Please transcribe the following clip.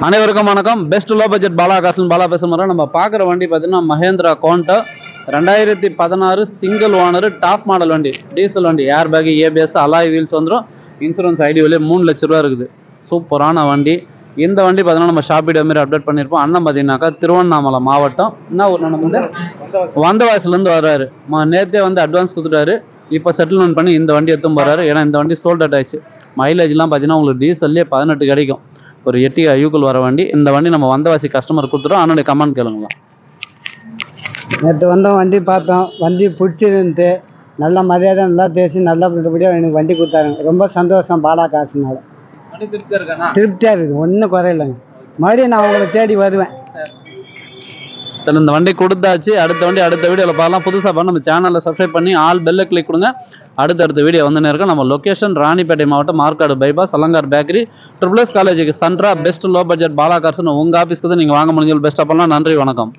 அனைவருக்கும் வணக்கம். Best low budget Bala Kasan Bala பேச முறை நம்ம பார்க்குற வண்டி பார்த்தீங்கன்னா மஹேந்திரா கோண்டா ரெண்டாயிரத்தி பதினாறு சிங்கிள் ஓனர் டாப் மாடல் வண்டி டீசல் வண்டி air bag ABS alloy wheels வந்துடும் இன்சூரன்ஸ் ஐடி வழியே மூணு லட்ச ரூபா இருக்குது. சூப்பரான வண்டி. இந்த வண்டி பார்த்தீங்கன்னா நம்ம ஷாப் வீடியோ மாதிரி அப்டேட் பண்ணியிருப்போம். அண்ணன் பார்த்தீங்கன்னாக்கா திருவண்ணாமலை மாவட்டம். என்ன ஊர் நம்ம வந்து? வந்தவாசிலேருந்து வர்றாரு. ம- நேத்தே வந்து அட்வான்ஸ் கொடுத்துட்டாரு. இப்போ செட்டில்மெண்ட் பண்ணி இந்த வண்டி எடுத்துன்னு போறாரு. ஏன்னா இந்த வண்டி சோல்ட் அவுட் ஆயிடுச்சு. மைலேஜ்லாம் பார்த்தீங்கன்னா உங்களுக்கு டீசல்லே பதினெட்டு கிடைக்கும். ஒரு எட்டி ஐயூக்குள் வர வண்டி. இந்த வண்டி நம்ம வந்தவாசி கஸ்டமர் கொடுத்துட்டோம். அண்ணனுடைய கமெண்ட் கேளுங்களா. நேற்று வந்தோம் வண்டி பார்த்தோம். வண்டி பிடிச்சிருந்து நல்ல மரியாதை நல்லா பேசி நல்லா நல்லபடியாக எனக்கு வண்டி கொடுத்தாங்க. ரொம்ப சந்தோஷம் பாலா காசுனால. திருப்தியாக இருக்குது. ஒன்றும் குறையில்லைங்க. மறுபடியும் நான் உங்களை தேடி வருவேன். சரி இந்த வண்டி கொடுத்தாச்சு. அடுத்த வண்டி அடுத்த வீடியோவில் பார்க்கலாம். புதுசாக பண்ண நம்ம சேனலில் சப்ஸ்கிரைப் பண்ணி ஆல் பெல்லை கிளிக் கொடுங்க. அடுத்தடுத்த வீடியோ வந்து இருக்கும். நம்ம லொகேஷன் ராணிப்பேட்டை மாவட்டம் Markadu bypass Alankar bakery triple S காலேஜுக்கு சன்ட்ரா பெஸ்ட் லோ பட்ஜெட் பாலா கார்ஸ்னு உங்கள் ஆஃபீஸ்க்கு தான் நீங்கள் வாங்க முடிஞ்சது பெஸ்ட்டாக பண்ணலாம். நன்றி வணக்கம்.